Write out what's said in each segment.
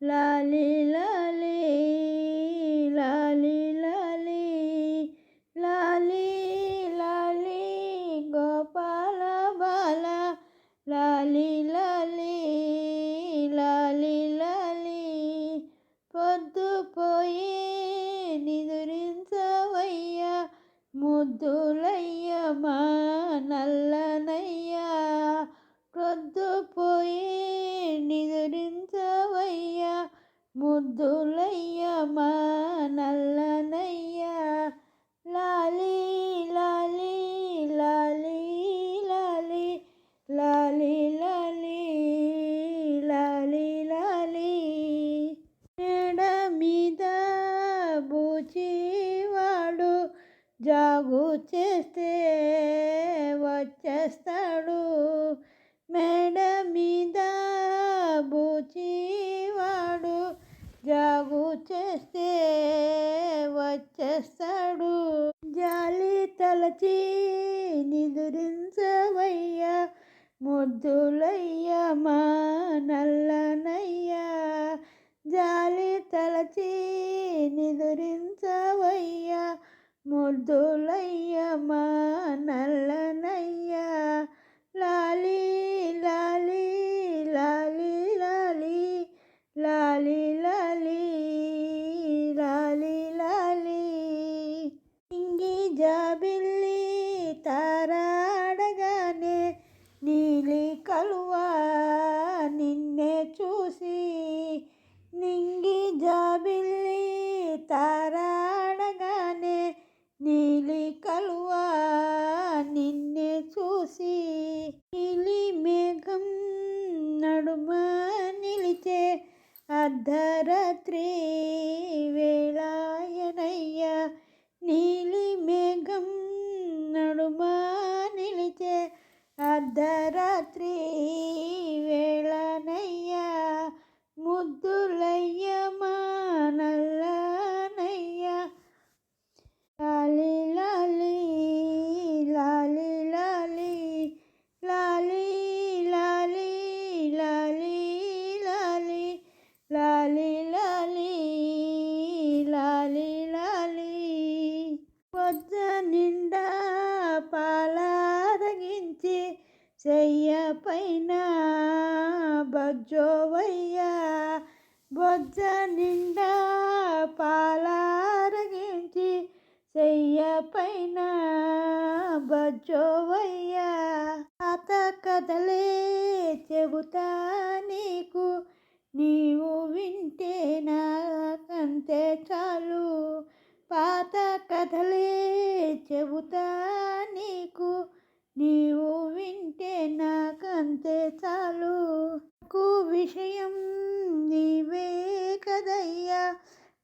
లాలి లాలి లాలి లాలి లాలి లాలి గోపాల బాల లాలి లాలి లాలి లాలి పొద్దుపోయి నిదురించవయ్యా ముద్దులయ్యమా ముద్దులయ్యమా నల్లనయ్య లాలి లాలి లాలి లాలి లాలి లాలి లాలి లాలి. మేడ మీద బూచివాడు జాగు చేస్తే వచ్చేస్తాడు. మేడ మీద బూచి జాగు చేస్తే వచ్చేస్తాడు. జాలి తలచి నిదురించవయ్యా. ముద్దులయ్యా మా నల్లనయ్యా. జాలి తలచి నిదురించవయ్యా. ముద్దులయ్యా మా నల్లనయ్యా. కలువా? నిన్నే చూసి నింగి జాబిల్లి తారాడగానే నీలి కలువా? నిన్నే చూసి నీలి మేఘం నడుమ నిలిచే అర్ధరాత్రి వేళాయనయ్య. నీలి మేఘం నడుమ నిలిచే అర్ధ చెయ్య పైన బజ్జోవయ్యా బొజ్జ నిండా పాలారగించి చెయ్య పైన బజ్జోవయ్యా. అత కథలే చెబుతా నీకు నీవు వింటే నాకంతే చాలు. పాత కథ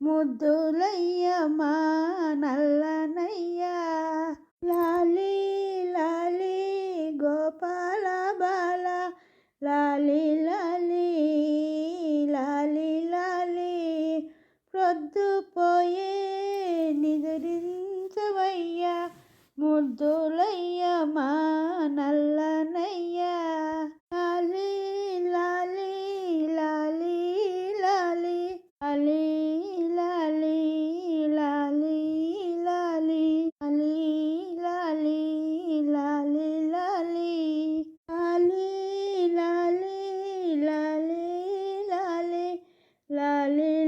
ముద్దులయ్య మా నల్లనయ్యా. లాలి లాలి గోపాల బాల. లాలి లాలి లాలి లాలి. ప్రొద్దుపోయే నిదురించవయ్యా. ముద్దులయ్య మా লালি